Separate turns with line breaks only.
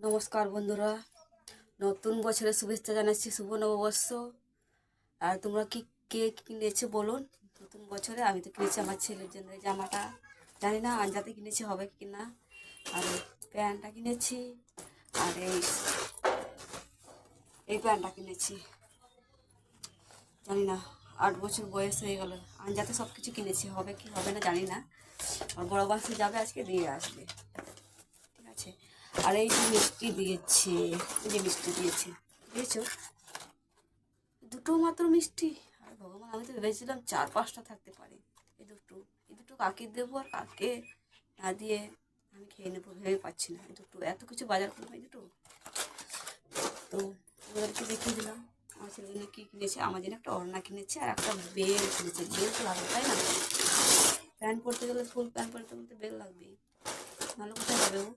নমস্কার বন্ধুরা। নতুন বছরের শুভেচ্ছা জানাচ্ছি, শুভ নববর্ষ। আর তোমরা কি কে কিনেছে বলুন? নতুন বছরে আমি তো কিনেছি আমার ছেলের জন্য জামাটা। জানি না আঞ্জাতে কিনেছি, হবে কি না আর প্যান্টটা কিনেছি, আর এই এই প্যান্টটা কিনেছি। জানি না, আট বছর বয়স হয়ে গেল। আঞ্জাতে সব কিছু কিনেছি, হবে কি হবে না জানি না। আর বড় বাসে যাবে আজকে, দিয়ে আসবে। আর এই যে মিষ্টি দিয়েছে। এই যে মিষ্টি দিয়েছে। দিয়েছ দুটো মাত্র মিষ্টি। আর ভগবান, আমি তো ভেবেছিলাম চার পাঁচটা থাকতে পারে। এই দুটো এই দুটো কাকে দেবো আর কাকে না দিয়ে আমি খেয়ে নেব ভেবে পাচ্ছি না। এই দুটো, এত কিছু বাজার করব এই দুটো? তো ওদেরকে দেখিয়ে দিলাম। আমার ছেলের জন্য কী কিনেছে? আমার জন্য একটা ওড়না কিনেছে আর একটা বেল কিনেছে। বেল তো লাগবে, তাই না? প্যান্ট পরতে গেলে ফুল প্যান্ট পরতে বলতে বেল লাগবেই। নাহলে কোথায় যাবে ও?